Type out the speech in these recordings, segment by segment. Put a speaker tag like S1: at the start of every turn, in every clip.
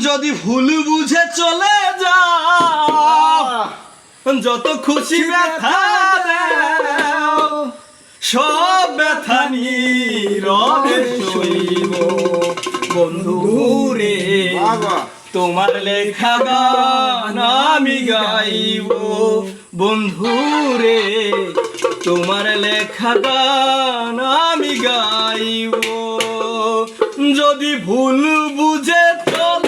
S1: যদি ভুল বুঝে চলে যা যত খুশি ব্যথা সব ব্যথা নিব বন্ধু রে তোমার লেখা গান আমি গাইব। বন্ধু রে তোমার লেখা গান আমি গাইব। যদি ভুল বুঝে চলে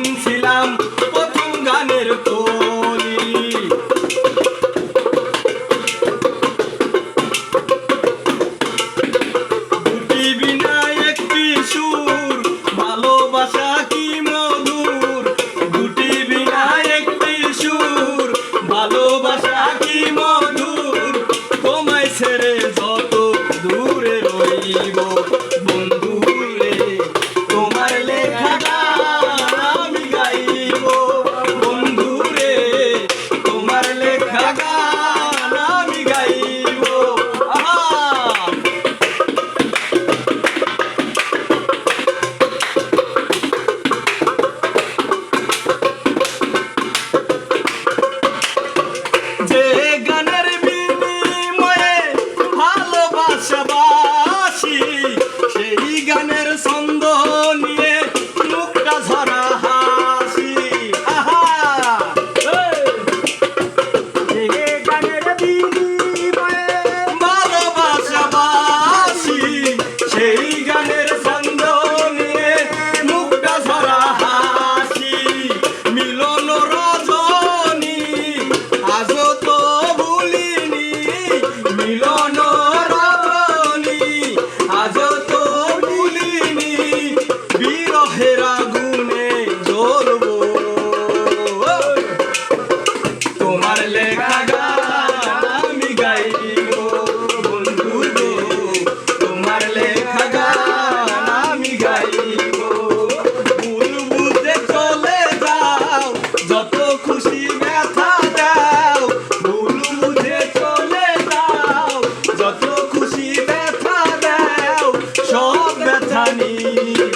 S1: team. day. 你。